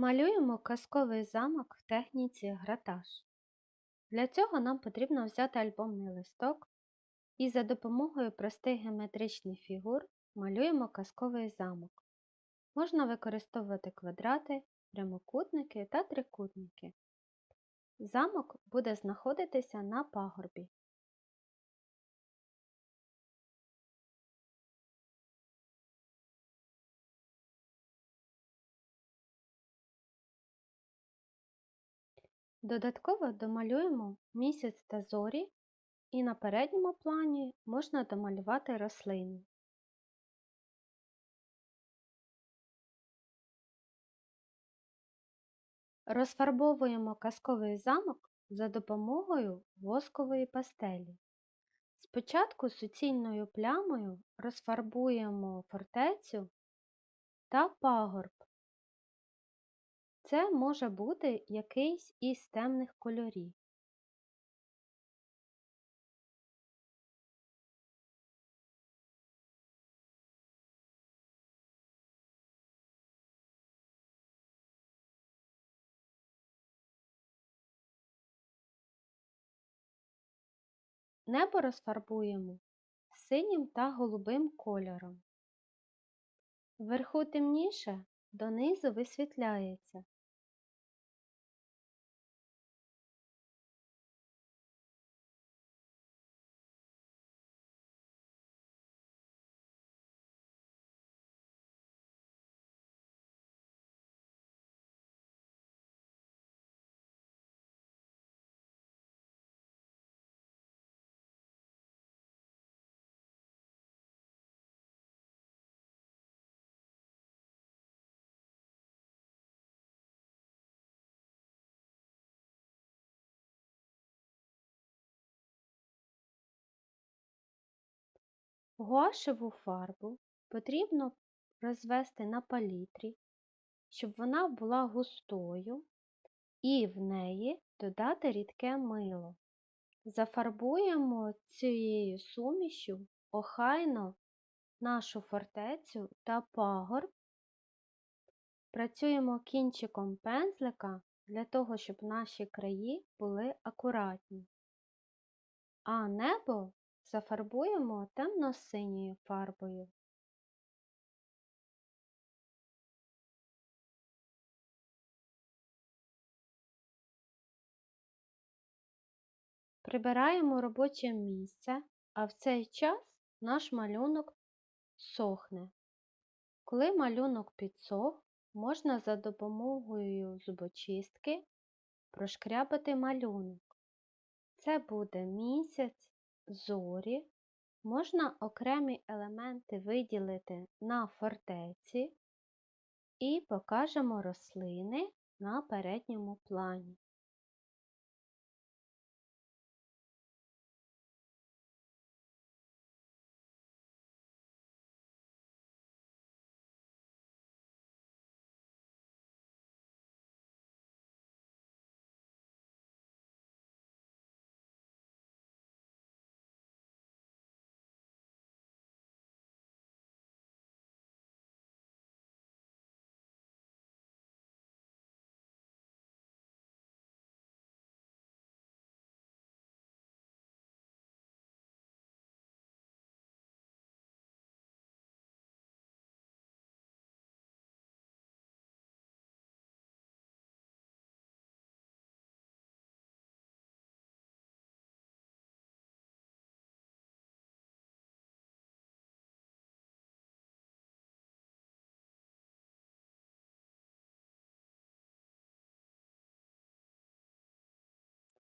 Малюємо казковий замок в техніці гратаж. Для цього нам потрібно взяти альбомний листок і за допомогою простих геометричних фігур малюємо казковий замок. Можна використовувати квадрати, прямокутники та трикутники. Замок буде знаходитися на пагорбі. Додатково домалюємо місяць та зорі і на передньому плані можна домалювати рослини. Розфарбовуємо казковий замок за допомогою воскової пастелі. Спочатку суцільною плямою розфарбуємо фортецю та пагорб. Це може бути якийсь із темних кольорів. Небо розфарбуємо синім та голубим кольором. Вверху темніше, донизу висвітляється. Гуашеву фарбу потрібно розвести на палітрі, щоб вона була густою, і в неї додати рідке мило. Зафарбуємо цією сумішю охайно нашу фортецю та пагорб. Працюємо кінчиком пензлика для того, щоб наші краї були акуратні, а небо зафарбуємо темно-синьою фарбою. Прибираємо робоче місце, а в цей час наш малюнок сохне. Коли малюнок підсох, можна за допомогою зубочистки прошкрябати малюнок. Це буде місяць, зорі, можна окремі елементи виділити на фортеці і покажемо рослини на передньому плані.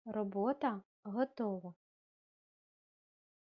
Робота готова.